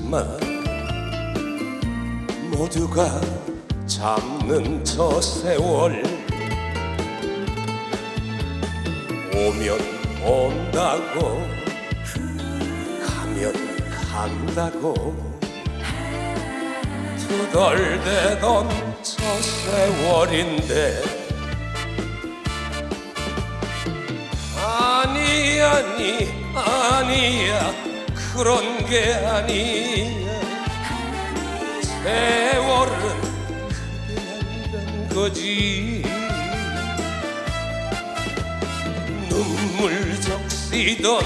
마 모두가 잡는 저 세월 오면 온다고 가면 간다고 투덜대던 저 세월인데 아니 아니 아니야 그런 게 아니야 세월은 아니란 거지. 눈물 적시던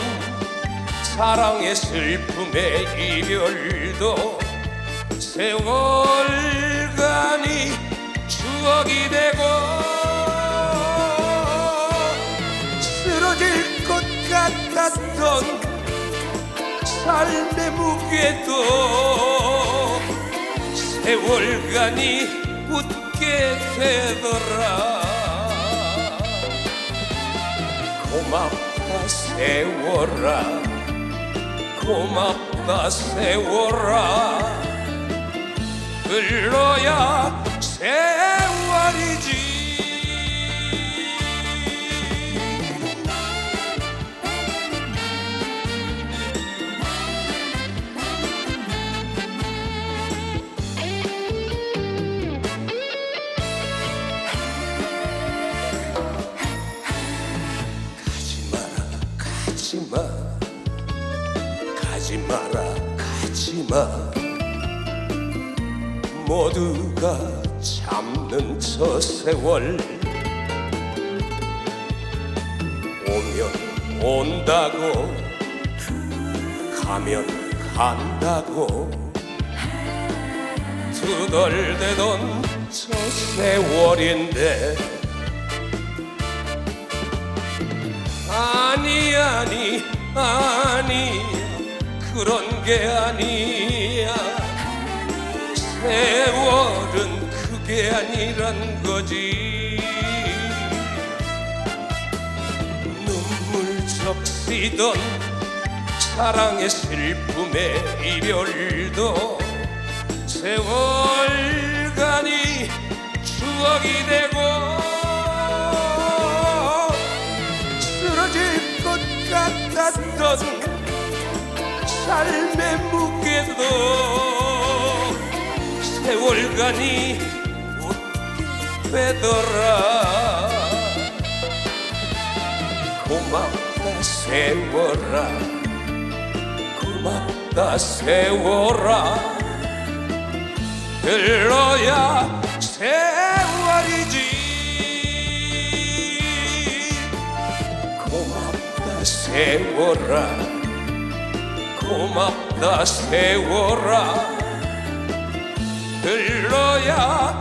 사랑의 슬픔의 이별도 세월간이 추억이 되고 삶의 무게도 세월간이 웃게 되더라. 고맙다 세월아. 고맙다 세월아. 흘러야 가지 마. 가지 마라 가지 마. 모두가 잡는 저 세월. 오면 온다고 가면 간다고. 투덜대던 저 세월인데 아니 아니 아니. 그런 게 아니야. 세월은 그게 아니란 거지. 눈물 적시던 사랑의 슬픔의 이별도 세월간이 추억이 되고 삶의 무게도 세월간이 웃게 되더라. 고맙다 세월아. 고맙다 세월아. 흘러야 세월이지. 고맙다 세월아 고맙다 세월아 흘러야